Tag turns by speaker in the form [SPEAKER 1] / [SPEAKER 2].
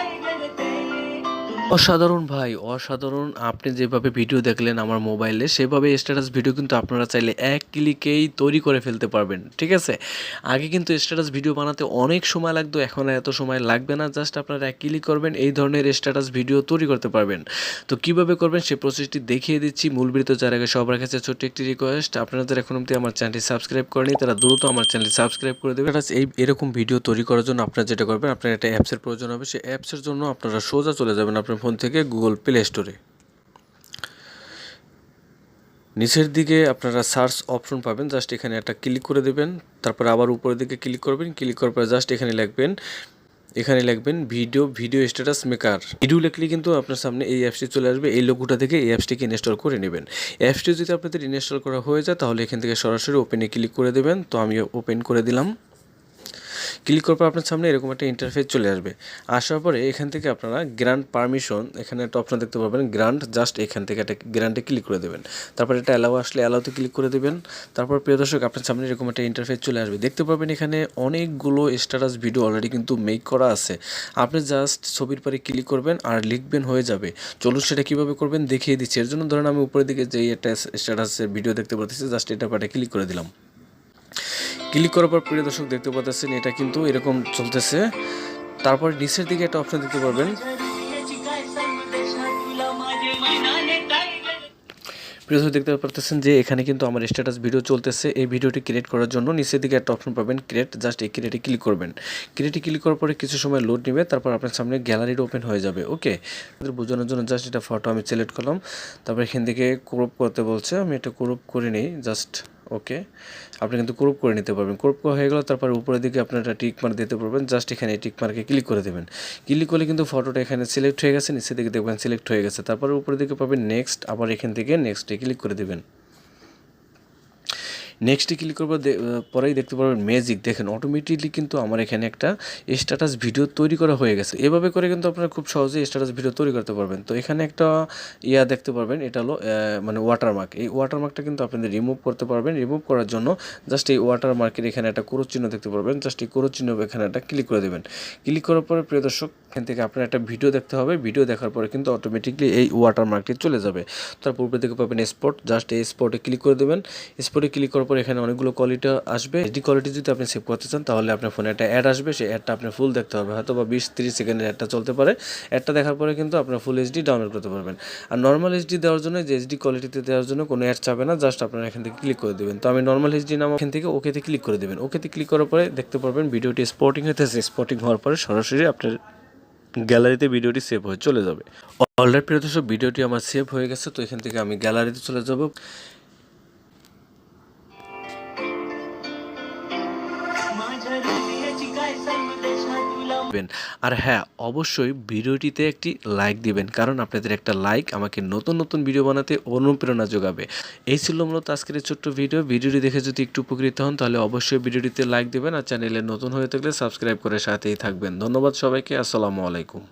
[SPEAKER 1] light and the day. অসাধারণ ভাই, অসাধারণ। আপনি যেভাবে ভিডিও দেখলেন আমার মোবাইলে সেভাবে স্ট্যাটাস ভিডিও কিন্তু আপনারা চাইলে এক ক্লিকেই তৈরি করে ফেলতে পারবেন, ঠিক আছে? আগে কিন্তু স্ট্যাটাস ভিডিও বানাতে অনেক সময় লাগতো, এখন এত সময় লাগবে না জাস্ট আপনারা এক ক্লিক করবেন, এই ধরনের স্ট্যাটাস ভিডিও তৈরি করতে পারবেন। তো কীভাবে করবেন সেই প্রসেসটি দেখিয়ে দিচ্ছি, মূল ভিডিও যার আগে সবার কাছে ছোট্ট একটি রিকোয়েস্ট আপনারা যারা এখন অব্দি আমার চ্যানেলটি সাবস্ক্রাইব করেনি তারা দ্রুত আমার চ্যানেলটি সাবস্ক্রাইব করে Status এই, এরকম ভিডিও তৈরি করার জন্য আপনারা যেটা করবেন, আপনার একটা অ্যাপসের প্রয়োজন হবে, সেই অ্যাপসের জন্য আপনারা সোজা চলে যাবেন আপনার ফোন থেকে গুগল প্লে স্টোরে নিচের দিকে আপনারা সার্চ অপশন পাবেন জাস্ট এখানে একটা ক্লিক করে দেবেন, তারপর আবার উপরের দিকে ক্লিক করবেন ক্লিক করার পর জাস্ট এখানে লিখবেন এখানে লিখবেন video video status maker video লিখলে কিন্তু আপনার সামনে এই অ্যাপসটি চলে আসবে, এই লোগোটা থেকে এই অ্যাপসটিকে ইনস্টল করে নেবেন। অ্যাপসটি যদি আপনাদের ইনস্টল করা হয়ে যায়, তাহলে এখান থেকে সরাসরি ওপেনে ক্লিক করে দেবেন। তো আমি ওপেন করে দিলাম। ক্লিক করার পর আপনার সামনে এরকম একটা ইন্টারফেস চলে আসবে। আসার পরে এখান থেকে আপনারা গ্রান্ট পারমিশন এখানে একটা অপশন দেখতে পাবেন গ্রান্ট জাস্ট এখান থেকে একটা গ্রান্টে ক্লিক করে দেবেন। তারপর এটা অ্যালাউ আসলে অ্যালাউতে ক্লিক করে দেবেন। তারপর প্রিয় দর্শক, আপনার সামনে এরকম একটা ইন্টারফেস চলে আসবে। দেখতে পাবেন এখানে অনেকগুলো স্ট্যাটাস ভিডিও অলরেডি কিন্তু মেক করা আছে। আপনি জাস্ট ছবির পরে ক্লিক করবেন আর লিখবেন হয়ে যাবে। চলুন সেটা কীভাবে করবেন দেখিয়ে দিচ্ছি। এর জন্য ধরেন আমি উপরের দিকে যেই একটা স্ট্যাটাসের ভিডিও দেখতে পাচ্ছি জাস্ট এটা পাটে ক্লিক করে দিলাম। ক্লিক করার পর প্রিয় দর্শক দেখতে পাচ্ছেন, এটা কিন্তু এরকম চলতেছে। তারপর নিচের দিকে একটা অপশন দেখতে পারবেন। প্রিয় দর্শক দেখতে পারতেছেন যে এখানে কিন্তু আমার স্ট্যাটাস ভিডিও চলতেছে। এই ভিডিওটি ক্রিয়েট করার জন্য নিচের দিকে একটা অপশন পাবেন ক্রিয়েট জাস্ট এই ক্রিয়েটে ক্লিক করবেন। ক্রিয়েটে ক্লিক করার পরে কিছু সময় লোড নেবে, তারপর আপনার সামনে গ্যালারিটা ওপেন হয়ে যাবে ওকে বোঝানোর জন্য জাস্ট এটা ফটো আমি সিলেক্ট করলাম। তারপর এখান থেকে ক্রপ করতে বলছে, আমি এটা ক্রপ করে নিই জাস্ট ওকে? আপনি কিন্তু ক্রপ করে নিতে পারবেন। ক্রুপ করা হয়ে গেলে তারপর উপরের দিকে আপনার একটা টিক মার্ক দিতে পারবেন। জাস্ট এখানে টিক মার্কে ক্লিক করে দেবেন। ক্লিক করলে কিন্তু ফটোটা এখানে সিলেক্ট হয়ে গেছে, নিচের দিকে দেখবেন সিলেক্ট হয়ে গেছে। তারপর উপরের দিকে পাবেন নেক্সট আবার এখান থেকে নেক্সটে ক্লিক করে দেবেন। নেক্সটে ক্লিক করব পরেই দেখতে পারবেন ম্যাজিক দেখেন অটোমেটিকলি কিন্তু আমার এখানে একটা স্ট্যাটাস ভিডিও তৈরি করা হয়ে গেছে। এভাবে করে কিন্তু আপনারা খুব সহজেই স্ট্যাটাস ভিডিও তৈরি করতে পারবেন। তো এখানে একটা ইয়া দেখতে পারবেন, এটা হলো মানে ওয়াটারমার্ক এই ওয়াটারমার্কটা কিন্তু আপনাদের রিমুভ করতে পারবেন। রিমুভ করার জন্য জাস্ট এই ওয়াটারমার্কের এখানে একটা ক্রোচ চিহ্ন দেখতে পারবেন। জাস্ট এই ক্রোচ চিহ্ন এখানে একটা ক্লিক করে দেবেন। ক্লিক করার পরে, প্রিয় দর্শক, এখান থেকে আপনার একটা ভিডিও দেখতে হবে। ভিডিও দেখার পরে কিন্তু অটোমেটিকলি এই ওয়াটারমার্কটি চলে যাবে। তারপর উপরে দিকে পাবেন স্পট জাস্ট এই স্পটে ক্লিক করে দেবেন। স্পটে ক্লিক করার পর এখানে অনেকগুলো কোয়ালিটি আসবে। এইচডি কোয়ালিটি যদি আপনি সেভ করতে চান, তাহলে আপনার ফোনে একটা অ্যাড আসবে। সেই অ্যাডটা আপনি ফুল দেখতে হবে হয়তো বা বিশ তিরিশ সেকেন্ডের অ্যাডটা চলতে পারে। অ্যাডটা দেখার পরে কিন্তু আপনার ফুল এইচডি ডাউনলোড করতে পারবেন। আর নর্মাল এইচডি দেওয়ার জন্য যে এইচডি কোয়ালিটিতে দেওয়ার জন্য কোনো অ্যাড চাবে না জাস্ট আপনারা এখান থেকে ক্লিক করে দেবেন। তো আমি নর্মাল এইচডি নাম এখান থেকে ওকেতে ক্লিক করে দেবেন। ওকেতে ক্লিক করার পরে দেখতে পারবেন ভিডিওটি স্পটিং হতেছে স্পটিং হওয়ার পরে সরাসরি আপনার গ্যালারিতে ভিডিওটি সেভ হয়ে চলে যাবে। অলরেডি প্রিয় দর্শক, ভিডিওটি আমার সেভ হয়ে গেছে। তো এখান থেকে আমি গ্যালারিতে চলে যাব। আর হ্যাঁ অবশ্যই ভিডিওটিতে একটি লাইক দিবেন, কারণ আপনাদের একটা লাইক আমাকে নতুন নতুন ভিডিও বানাতে অনুপ্রেরণা যোগাবে। এই ছিল মূলত আজকের ছোট্ট ভিডিও ভিডিওটি দেখে যদি একটু উপকৃত হন, তাহলে অবশ্যই ভিডিওটিতে লাইক দিবেন, আর চ্যানেলে নতুন হয়ে থাকলে সাবস্ক্রাইব করে সাথেই থাকবেন। ধন্যবাদ সবাইকে, আসসালামু আলাইকুম।